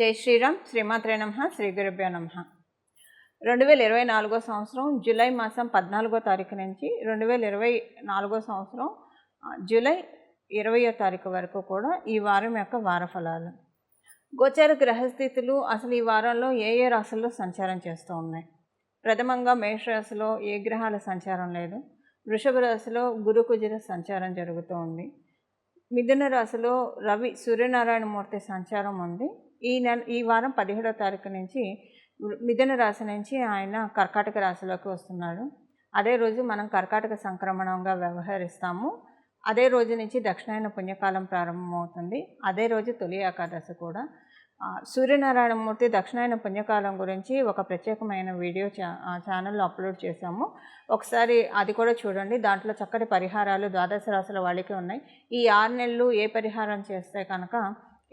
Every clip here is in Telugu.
జై శ్రీరామ్ శ్రీమాత్రే నమ శ్రీ గురుభ్యో నమ. రెండు వేల ఇరవై నాలుగో సంవత్సరం జూలై మాసం పద్నాలుగో తారీఖు నుంచి రెండు వేల ఇరవై నాలుగో సంవత్సరం జూలై ఇరవయో తారీఖు వరకు కూడా ఈ వారం యొక్క వార ఫలాలు గోచార గ్రహస్థితులు అసలు ఈ వారంలో ఏ ఏ రాశుల్లో సంచారం చేస్తూ ఉన్నాయి? ప్రథమంగా మేషరాశిలో ఏ గ్రహాల సంచారం లేదు. వృషభ రాశిలో గురు కుజర సంచారం జరుగుతూ ఉంది. మిథున రాశిలో రవి సూర్యనారాయణమూర్తి సంచారం ఉంది. ఈ నెల ఈ వారం పదిహేడో తారీఖు నుంచి మిథున రాశి నుంచి ఆయన కర్కాటక రాశిలోకి వస్తున్నాడు. అదే రోజు మనం కర్కాటక సంక్రమణంగా వ్యవహరిస్తాము. అదే రోజు నుంచి దక్షిణాయన పుణ్యకాలం ప్రారంభమవుతుంది. అదే రోజు తొలి ఏకాదశి కూడా. సూర్యనారాయణమూర్తి దక్షిణాయన పుణ్యకాలం గురించి ఒక ప్రత్యేకమైన వీడియో చా ఛానల్లో అప్లోడ్ చేశాము. ఒకసారి అది కూడా చూడండి. దాంట్లో చక్కటి పరిహారాలు ద్వాదశ రాశుల వాళ్ళకి ఉన్నాయి. ఈ ఆరు నెలలు ఏ పరిహారం చేస్తే కనుక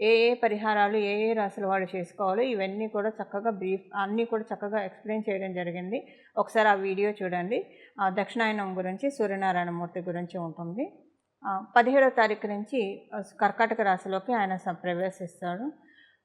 ఏ ఏ పరిహారాలు ఏ ఏ రాశుల వాళ్ళు చేసుకోవాలో ఇవన్నీ కూడా చక్కగా బ్రీఫ్ అన్నీ కూడా చక్కగా ఎక్స్ప్లెయిన్ చేయడం జరిగింది. ఒకసారి ఆ వీడియో చూడండి. ఆ, దక్షిణాయనం గురించి సూర్యనారాయణమూర్తి గురించి ఉంటుంది. పదిహేడవ పదిహేడో తారీఖు నుంచి కర్కాటక రాశిలోకి ఆయన స- ప్రవేశిస్తాడు.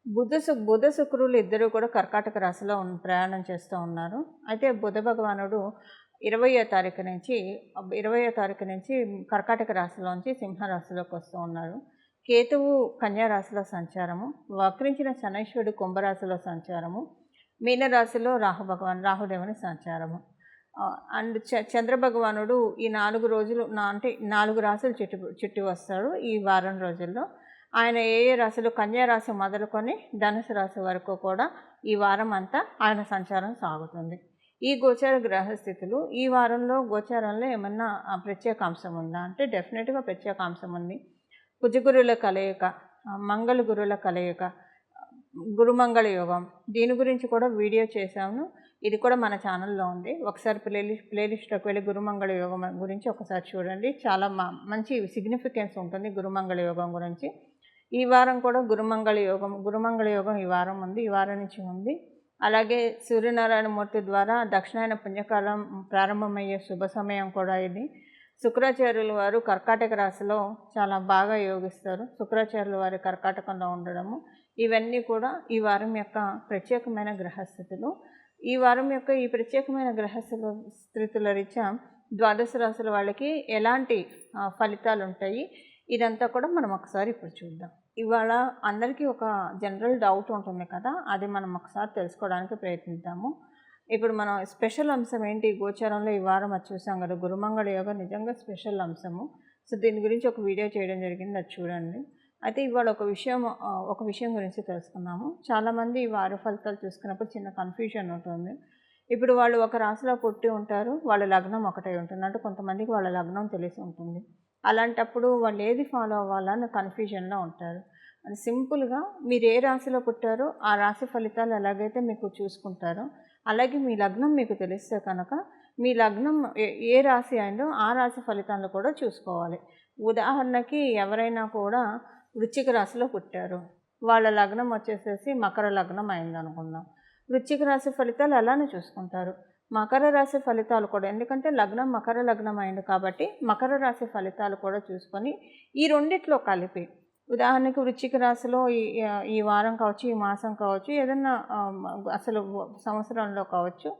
బుధ సు బుధ శుక్రులు ఇద్దరు కూడా కర్కాటక రాశిలో ప్రయాణం చేస్తూ ఉన్నారు. అయితే బుధ భగవానుడు ఇరవయో తారీఖు నుంచి ఇరవయో తారీఖు నుంచి కర్కాటక రాశిలోంచి సింహరాశిలోకి వస్తూ ఉన్నారు. కేతువు కన్యారాశిలో సంచారము వక్రించిన శనైశ్వరుడు కుంభరాశిలో సంచారము మీనరాశిలో రాహు భగవాన్ రాహుదేవుని సంచారము. అండ్ చ చంద్రభగవానుడు ఈ నాలుగు రోజులు నా అంటే నాలుగు రాశులు చుట్టు చుట్టి వస్తాడు ఈ వారం రోజుల్లో. ఆయన ఏ ఏ రాశులు కన్యారాశి మొదలుకొని ధనుసు రాశి వరకు కూడా ఈ వారం అంతా ఆయన సంచారం సాగుతుంది. ఈ గోచార గ్రహస్థితులు ఈ వారంలో గోచారంలో ఏమన్నా ప్రత్యేక అంశం ఉందా? అంటే డెఫినెట్గా ప్రత్యేక అంశం ఉంది. కుజగురుల కలయిక మంగళగురుల మంగళ గురుల కలయిక గురుమంగళ యోగం దీని గురించి కూడా వీడియో చేశాను. ఇది కూడా మన ఛానల్లో ఉంది. ఒకసారి ప్లేలిస్ట్ ప్లేలిస్ట్లోకి వెళ్ళి గురుమంగళ యోగం గురించి ఒకసారి చూడండి. చాలా మ- మంచి సిగ్నిఫికెన్స్ ఉంటుంది గురుమంగళ యోగం గురించి. ఈ వారం కూడా గురుమంగళ యోగం గురుమంగళ యోగం ఈ వారం ఉంది ఈ వారం నుంచి ఉంది. అలాగే సూర్యనారాయణమూర్తి ద్వారా దక్షిణాయన పుణ్యకాలం ప్రారంభమయ్యే శుభ సమయం కూడా ఇది. శుక్రాచార్యుల వారు కర్కాటక రాశిలో చాలా బాగా యోగిస్తారు. శుక్రాచార్యుల వారి కర్కాటకంలో ఉండడము ఇవన్నీ కూడా ఈ వారం యొక్క ప్రత్యేకమైన గ్రహస్థితులు. ఈ వారం యొక్క ఈ ప్రత్యేకమైన గ్రహస్థితుల స్థితుల రీత్యా ద్వాదశ రాశుల వాళ్ళకి ఎలాంటి ఫలితాలు ఉంటాయి? ఇదంతా కూడా మనం ఒకసారి ఇప్పుడు చూద్దాం. ఇవాళ అందరికీ ఒక జనరల్ డౌట్ ఉంటుంది కదా అది మనం ఒకసారి తెలుసుకోవడానికి ప్రయత్నిద్దాము. ఇప్పుడు మనం స్పెషల్ అంశం ఏంటి? గోచారంలో ఈ వారం అది చూసాం కదా గురుమంగళ యోగ నిజంగా స్పెషల్ అంశము. సో దీని గురించి ఒక వీడియో చేయడం జరిగింది అది చూడండి. అయితే ఇవాళ ఒక విషయం ఒక విషయం గురించి తెలుసుకున్నాము చాలామంది ఈ వార ఫలితాలు చూసుకున్నప్పుడు చిన్న కన్ఫ్యూజన్ ఉంటుంది ఇప్పుడు వాళ్ళు ఒక రాశిలో పుట్టి ఉంటారు వాళ్ళ లగ్నం ఒకటే ఉంటుంది. అంటే కొంతమందికి వాళ్ళ లగ్నం తెలిసి ఉంటుంది. అలాంటప్పుడు వాళ్ళు ఏది ఫాలో అవ్వాలని కన్ఫ్యూజన్లో ఉంటారు. అది సింపుల్గా మీరు ఏ రాశిలో పుట్టారో ఆ రాశి ఫలితాలు ఎలాగైతే మీకు చూసుకుంటారో అలాగే మీ లగ్నం మీకు తెలిస్తే కనుక మీ లగ్నం ఏ- రాశి అయిందో ఆ రాశి ఫలితాలను కూడా చూసుకోవాలి. ఉదాహరణకి ఎవరైనా కూడా వృశ్చిక రాశిలో పుట్టారు. వాళ్ళ లగ్నం వచ్చేసేసి మకర లగ్నం అయింది అనుకుందాం. వృశ్చిక రాశి ఫలితాలు అలానే చూసుకుంటారు. మకర రాశి ఫలితాలు కూడా ఎందుకంటే లగ్నం మకర లగ్నం అయింది కాబట్టి మకర రాశి ఫలితాలు కూడా చూసుకొని ఈ రెండిట్లో కలిపి ఉదాహరణకు వృశ్చిక రాశిలో ఈ ఈ వారం కావచ్చు ఈ మాసం కావచ్చు ఏదన్నా అసలు సంవత్సరంలో కావచ్చు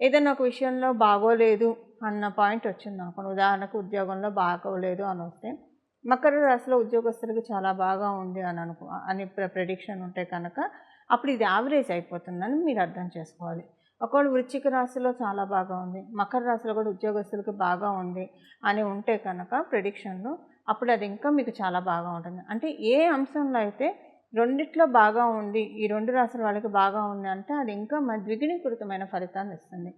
ఏదైనా ఒక విషయంలో బాగోలేదు అన్న పాయింట్ వచ్చింది అనుకోండి ఉదాహరణకు ఉద్యోగంలో బాగోలేదు అని వస్తే మకర రాశిలో ఉద్యోగస్తులకు చాలా బాగా ఉంది అని అనుకో అని ప్రెడిక్షన్ ఉంటే కనుక అప్పుడు ఇది యావరేజ్ అయిపోతుందని మీరు అర్థం చేసుకోవాలి. ఒకవేళ వృశ్చిక రాశిలో చాలా బాగా ఉంది మకర రాశిలో కూడా ఉద్యోగస్తులకు బాగా ఉంది అని ఉంటే కనుక ప్రెడిక్షన్లో అప్పుడు అది ఇంకా మీకు చాలా బాగా ఉంటుంది. అంటే ఏ అంశంలో అయితే రెండిట్లో బాగా ఉంది ఈ రెండు రాశుల వాళ్ళకి బాగా ఉంది అంటే అది ఇంకా మ- ద్విగుణీకృతమైన ఫలితాన్ని ఇస్తుంది.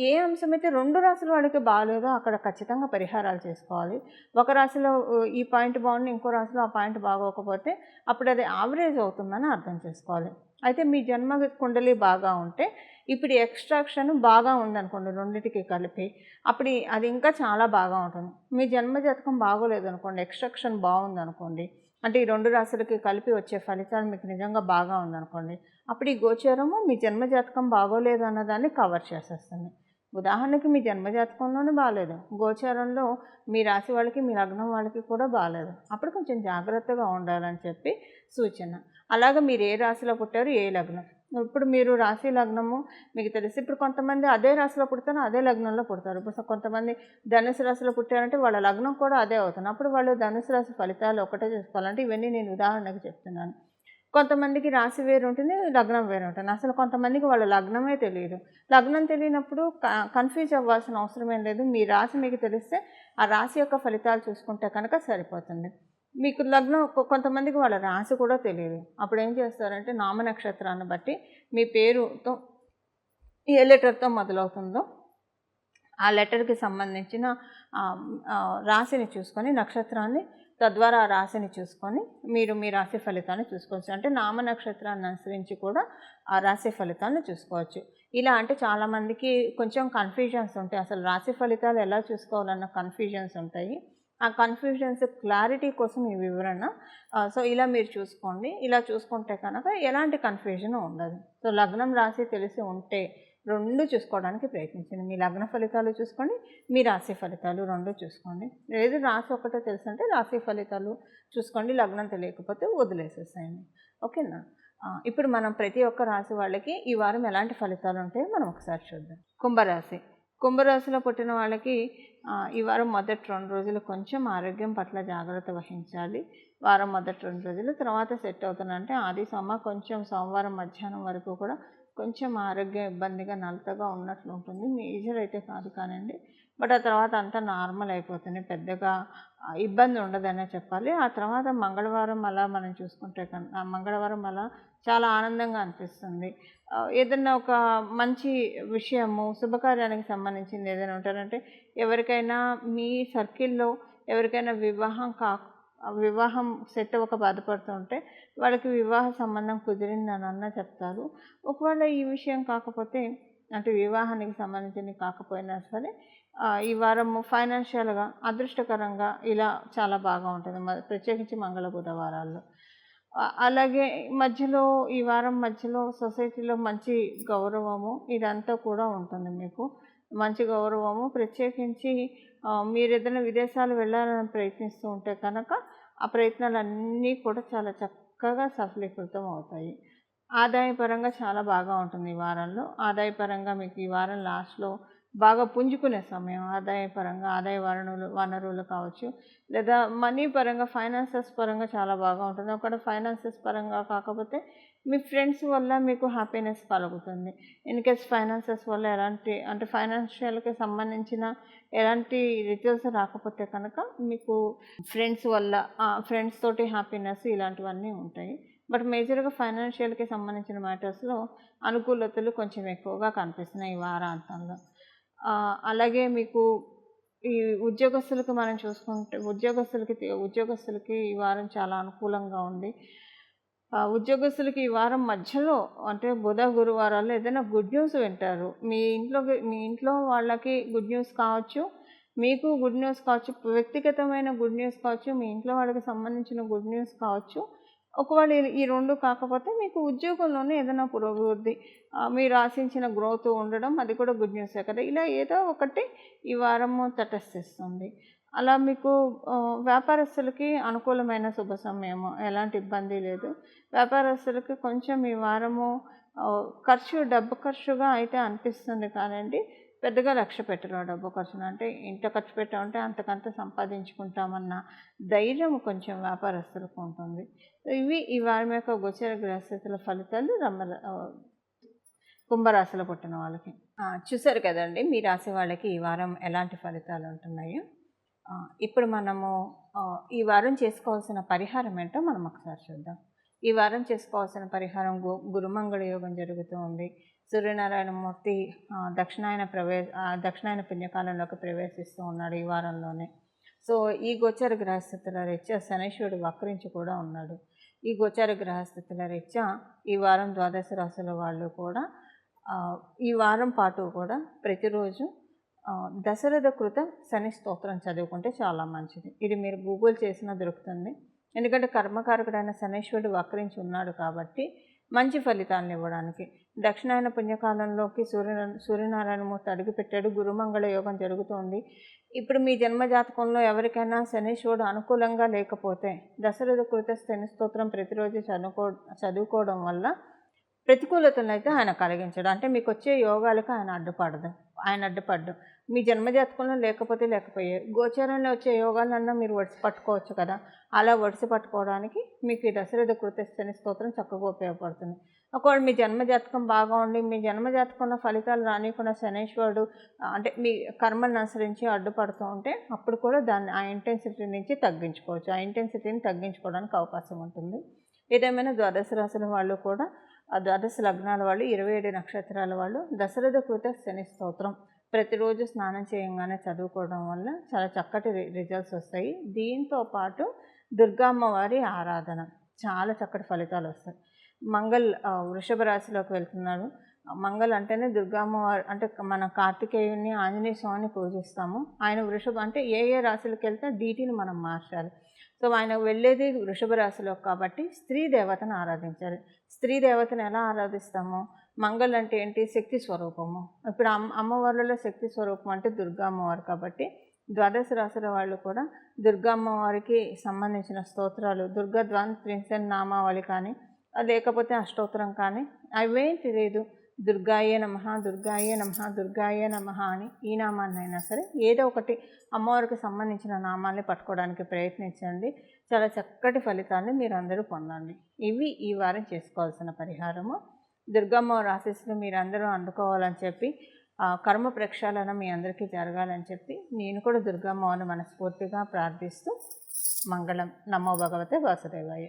ఏ అంశం అయితే రెండు రాసుల వాళ్ళకి బాగాలేదో అక్కడ ఖచ్చితంగా పరిహారాలు చేసుకోవాలి. ఒక రాశిలో ఈ పాయింట్ బాగుంది ఇంకో రాశిలో ఆ పాయింట్ బాగోకపోతే అప్పుడు అది యావరేజ్ అవుతుందని అర్థం చేసుకోవాలి. అయితే మీ జన్మ కుండలి బాగా ఉంటే ఇప్పుడు ఎక్స్ట్రాక్షన్ బాగా ఉందనుకోండి రెండింటికి కలిపి. అప్పుడు అది ఇంకా చాలా బాగా ఉంటుంది. మీ జన్మ జాతకం బాగోలేదు అనుకోండి ఎక్స్ట్రాక్షన్ బాగుందనుకోండి అంటే ఈ రెండు రాశులకి కలిపి వచ్చే ఫలితాలు మీకు నిజంగా బాగా ఉందనుకోండి అప్పుడు ఈ గోచరము మీ జన్మ జాతకం బాగోలేదు అన్నదాన్ని కవర్ చేసేస్తుంది. ఉదాహరణకి మీ జన్మజాతకంలోనే బాగాలేదు గోచారంలో మీ రాశి వాళ్ళకి మీ లగ్నం వాళ్ళకి కూడా బాగాలేదు అప్పుడు కొంచెం జాగ్రత్తగా ఉండాలని చెప్పి సూచన. అలాగే మీరు ఏ రాశిలో పుట్టారు ఏ లగ్నం? ఇప్పుడు మీరు రాశి లగ్నము మీకు తెలిసి ఇప్పుడు కొంతమంది అదే రాశిలో పుడతారు అదే లగ్నంలో పుడతారు. ఇప్పుడు కొంతమంది ధనుసు రాశిలో పుట్టారంటే వాళ్ళ లగ్నం కూడా అదే అవుతుంది. అప్పుడు వాళ్ళు ధనుసు రాశి ఫలితాలు ఒకటే చూసుకోవాలంటే ఇవన్నీ నేను ఉదాహరణకు చెప్తున్నాను. కొంతమందికి రాశి వేరు ఉంటుంది లగ్నం వేరు ఉంటుంది. అసలు కొంతమందికి వాళ్ళ లగ్నమే తెలియదు. లగ్నం తెలియనప్పుడు కన్ఫ్యూజ్ అవ్వాల్సిన అవసరం ఏం లేదు. మీ రాశి మీకు తెలిస్తే ఆ రాశి యొక్క ఫలితాలు చూసుకుంటే కనుక సరిపోతుంది. మీకు లగ్నం కొంతమందికి వాళ్ళ రాశి కూడా తెలియదు. అప్పుడు ఏం చేస్తారంటే నామ నక్షత్రాన్ని బట్టి మీ పేరుతో ఏ లెటర్తో మొదలవుతుందో ఆ లెటర్కి సంబంధించిన రాశిని చూసుకొని నక్షత్రాన్ని తద్వారా ఆ రాశిని చూసుకొని మీరు మీ రాశి ఫలితాన్ని చూసుకోవచ్చు. అంటే నామ నక్షత్రాన్ని అనుసరించి కూడా ఆ రాశి ఫలితాన్ని చూసుకోవచ్చు. ఇలా అంటే చాలామందికి కొంచెం కన్ఫ్యూజన్స్ ఉంటాయి. అసలు రాశి ఫలితాలు ఎలా చూసుకోవాలన్న కన్ఫ్యూజన్స్ ఉంటాయి. ఆ కన్ఫ్యూజన్స్ క్లారిటీ కోసం ఈ వివరణ. సో ఇలా మీరు చూసుకోండి. ఇలా చూసుకుంటే కనుక ఎలాంటి కన్ఫ్యూజన్ ఉండదు. సో లగ్నం రాసి తెలిసి ఉంటే రెండు చూసుకోవడానికి ప్రయత్నించండి. మీ లగ్న ఫలితాలు చూసుకోండి మీ రాశి ఫలితాలు రెండు చూసుకోండి. లేదు రాశి ఒకటే తెలుసు అంటే రాశి ఫలితాలు చూసుకోండి లగ్నం తెలియకపోతే వదిలేసేసేయండి. ఓకేనా? ఇప్పుడు మనం ప్రతి ఒక్క రాశి వాళ్ళకి ఈ వారం ఎలాంటి ఫలితాలు ఉంటాయో మనం ఒకసారి చూద్దాం. కుంభరాశి. కుంభరాశిలో పుట్టిన వాళ్ళకి ఈ వారం మొదటి రెండు రోజులు కొంచెం ఆరోగ్యం పట్ల జాగ్రత్త వహించాలి. వారం మొదటి రెండు రోజులు తర్వాత సెట్ అవుతుందంటే ఆది సోమ కొంచెం సోమవారం మధ్యాహ్నం వరకు కూడా కొంచెం ఆరోగ్యం ఇబ్బందిగా నలతగా ఉన్నట్లు ఉంటుంది. మేజర్ అయితే కాదు కానండి. బట్ ఆ తర్వాత అంతా నార్మల్ అయిపోతుంది. పెద్దగా ఇబ్బంది ఉండదనే చెప్పాలి. ఆ తర్వాత మంగళవారం అలా మనం చూసుకుంటే కన్నా మంగళవారం అలా చాలా ఆనందంగా అనిపిస్తుంది. ఏదన్నా ఏదైనా ఒక మంచి విషయము శుభకార్యానికి సంబంధించింది ఏదైనా ఉంటారంటే ఎవరికైనా మీ సర్కిల్లో ఎవరికైనా వివాహం కా వివాహం సెట్ ఒక బాధపడుతుంటే వాళ్ళకి వివాహ సంబంధం కుదిరిందని అన్న చెప్తారు. ఒకవేళ ఈ విషయం కాకపోతే అంటే వివాహానికి సంబంధించింది కాకపోయినా సరే ఈ వారము ఫైనాన్షియల్గా అదృష్టకరంగా ఇలా చాలా బాగా ఉంటుంది. మ- ప్రత్యేకించి మంగళ బుధవారాల్లో. అలాగే మధ్యలో ఈ వారం మధ్యలో సొసైటీలో మంచి గౌరవము ఇదంతా కూడా ఉంటుంది మీకు. మంచి గౌరవము ప్రత్యేకించి మీరు ఏదైనా విదేశాలు వెళ్ళాలని ప్రయత్నిస్తూ ఉంటే కనుక ఆ ప్రయత్నాలన్నీ కూడా చాలా చక్కగా సఫలీకృతం అవుతాయి. ఆదాయపరంగా చాలా బాగా ఉంటుంది ఈ వారంలో. ఆదాయపరంగా మీకు ఈ వారం లాస్ట్లో బాగా పుంజుకునే సమయం ఆదాయ పరంగా ఆదాయ వనరులు వనరులు కావచ్చు. లేదా మనీ పరంగా ఫైనాన్సెస్ పరంగా చాలా బాగా ఉంటుంది. ఒకటి ఫైనాన్సెస్ పరంగా కాకపోతే మీ ఫ్రెండ్స్ వల్ల మీకు హ్యాపీనెస్ కలుగుతుంది. ఇన్ కేస్ ఫైనాన్సెస్ వల్ల ఎలాంటి అంటే ఫైనాన్షియల్కి సంబంధించిన ఎలాంటి రిజల్ట్స్ రాకపోతే కనుక మీకు ఫ్రెండ్స్ వల్ల ఫ్రెండ్స్ తోటి హ్యాపీనెస్ ఇలాంటివన్నీ ఉంటాయి. బట్ మేజర్గా ఫైనాన్షియల్కి సంబంధించిన మ్యాటర్స్లో అనుకూలతలు కొంచెం ఎక్కువగా కనిపిస్తున్నాయి ఈ వారాంతంలో. అలాగే మీకు ఈ ఉద్యోగస్తులకు మనం చూసుకుంటే ఉద్యోగస్తులకి ఉద్యోగస్తులకి ఈ వారం చాలా అనుకూలంగా ఉంది. ఉద్యోగస్తులకి ఈ వారం మధ్యలో అంటే బుధ గురువారాల్లో ఏదైనా గుడ్ న్యూస్ వింటారు. మీ ఇంట్లో మీ ఇంట్లో వాళ్ళకి గుడ్ న్యూస్ కావచ్చు మీకు గుడ్ న్యూస్ కావచ్చు వ్యక్తిగతమైన గుడ్ న్యూస్ కావచ్చు మీ ఇంట్లో వాళ్ళకి సంబంధించిన గుడ్ న్యూస్ కావచ్చు ఒకవేళ ఈ- రెండు కాకపోతే మీకు ఉద్యోగంలోనే ఏదైనా పురోభివృద్ధి మీరు ఆశించిన గ్రోత్ ఉండడం అది కూడా గుడ్ న్యూసే కదా. ఇలా ఏదో ఒకటి ఈ వారము తటస్థిస్తుంది. అలా మీకు వ్యాపారస్తులకి అనుకూలమైన శుభ సమయము ఎలాంటి ఇబ్బంది లేదు. వ్యాపారస్తులకి కొంచెం ఈ వారము ఖర్చు డబ్బు ఖర్చుగా అయితే అనిపిస్తుంది కానండి. పెద్దగా లక్ష్య పెట్టరు ఆ డబ్బు ఖర్చును. అంటే ఇంత ఖర్చు పెట్టామంటే అంతకంత సంపాదించుకుంటామన్న ధైర్యం కొంచెం వ్యాపారస్తులకు ఉంటుంది. ఇవి ఈ వారం యొక్క గోచర గ్రహస్థితుల ఫలితాలు రమ్మ కుంభరాశిలో పుట్టిన వాళ్ళకి. చూసారు చూశారు కదండి మీ రాశి వాళ్ళకి ఈ వారం ఎలాంటి ఫలితాలు ఉంటున్నాయో. ఇప్పుడు మనము ఈ వారం చేసుకోవాల్సిన పరిహారం ఏంటో మనం ఒకసారి చూద్దాం. ఈ వారం చేసుకోవాల్సిన పరిహారం గు గురుమంగళ యోగం జరుగుతూ ఉంది. సూర్యనారాయణమూర్తి దక్షిణాయన ప్రవే దక్షిణాయన పుణ్యకాలంలోకి ప్రవేశిస్తూ ఉన్నాడు ఈ వారంలోనే. సో ఈ గోచర గ్రహస్థితుల రీత్యా శనీశ్వరుడు వక్రించి కూడా ఉన్నాడు. ఈ గోచర గ్రహస్థితుల రీత్యా ఈ వారం ద్వాదశ రాశుల వాళ్ళు కూడా ఈ వారం పాటు కూడా ప్రతిరోజు దశరథ కృతం శని స్తోత్రం చదువుకుంటే చాలా మంచిది. ఇది మీరు గూగుల్ చేసినా దొరుకుతుంది. ఎందుకంటే కర్మకారకుడైన శనేశ్వరుడు వక్రించి ఉన్నాడు కాబట్టి మంచి ఫలితాలను ఇవ్వడానికి. దక్షిణాయన పుణ్యకాలంలోకి సూర్య సూర్యనారాయణమూర్తి అడుగుపెట్టాడు. గురుమంగళ యోగం జరుగుతోంది. ఇప్పుడు మీ జన్మజాతకంలో ఎవరికైనా శనీశ్వరుడు అనుకూలంగా లేకపోతే దశరథ కృత శని స్తోత్రం ప్రతిరోజు చదువుకో చదువుకోవడం వల్ల ప్రతికూలతలను అయితే ఆయన కలిగించడం. అంటే మీకు వచ్చే యోగాలకు ఆయన అడ్డుపడదు. ఆయన అడ్డుపడ్డు. మీ జన్మజాతకంలో లేకపోతే లేకపోయే గోచరంలో వచ్చే యోగాలన్నా మీరు వడిసి పట్టుకోవచ్చు కదా? అలా వడిసి పట్టుకోవడానికి మీకు ఈ దశరథ కృత శని స్తోత్రం చక్కగా ఉపయోగపడుతుంది. ఒకవేళ మీ జన్మజాతకం బాగా ఉండి మీ జన్మజాతకంలో ఫలితాలు రానియకుండా శనేశ్వరుడు అంటే మీ కర్మలను అనుసరించి అడ్డుపడుతూ ఉంటే అప్పుడు కూడా దాన్ని ఆ ఇంటెన్సిటీ నుంచి తగ్గించుకోవచ్చు. ఆ ఇంటెన్సిటీని తగ్గించుకోవడానికి అవకాశం ఉంటుంది. ఏదేమైనా ద్వాదశ రాశుల వాళ్ళు కూడా ద్వాదశ లగ్నాల వాళ్ళు ఇరవై ఏడు నక్షత్రాల వాళ్ళు దశరథ కృత శని స్తోత్రం. ప్రతిరోజు స్నానం చేయంగానే చదువుకోవడం వల్ల చాలా చక్కటి రి- రిజల్ట్స్ వస్తాయి. దీంతో పాటు దుర్గామ్మవారి ఆరాధన చాలా చక్కటి ఫలితాలు వస్తాయి. మంగళ్ వృషభ రాశిలోకి వెళ్తున్నారు. మంగళ్ అంటేనే దుర్గామ్మవారి అంటే మన కార్తికేయుని ఆంజనేయ స్వామిని పూజిస్తాము. ఆయన వృషభ అంటే ఏ ఏ రాశులకు వెళ్తే డీటీని మనం మార్చాలి. సో ఆయన వెళ్ళేది వృషభ రాశిలో కాబట్టి స్త్రీ దేవతను ఆరాధించాలి స్త్రీ దేవతను ఎలా ఆరాధిస్తాము? మంగళ అంటే ఏంటి? శక్తి స్వరూపము. ఇప్పుడు అమ్మ అమ్మవార్లలో శక్తి స్వరూపం అంటే దుర్గా అమ్మవారు కాబట్టి ద్వాదశ రాశుల వాళ్ళు కూడా దుర్గా అమ్మవారికి సంబంధించిన స్తోత్రాలు దుర్గా ద్వాన్ ప్రిన్సెన్ నామావళి కానీ లేకపోతే అష్టోత్తరం కానీ అవేంటి లేదు దుర్గాయే నమ దుర్గాయే నమ దుర్గాయే నమ అని ఈ నామాన్నైనా సరే ఏదో ఒకటి అమ్మవారికి సంబంధించిన నామాల్ని పట్టుకోవడానికి ప్రయత్నించండి. చాలా చక్కటి ఫలితాన్ని మీరు అందరూ పొందండి. ఇవి ఈ వారం చేసుకోవాల్సిన పరిహారము. దుర్గమ్మ ఆశీస్సులు మీరు అందరూ అందుకోవాలని చెప్పి ఆ, కర్మ ప్రక్షాళన మీ అందరికీ జరగాలని చెప్పి నేను కూడా దుర్గమ్మని మనస్ఫూర్తిగా ప్రార్థిస్తూ మంగళం. నమో భగవతే వాసుదేవాయ.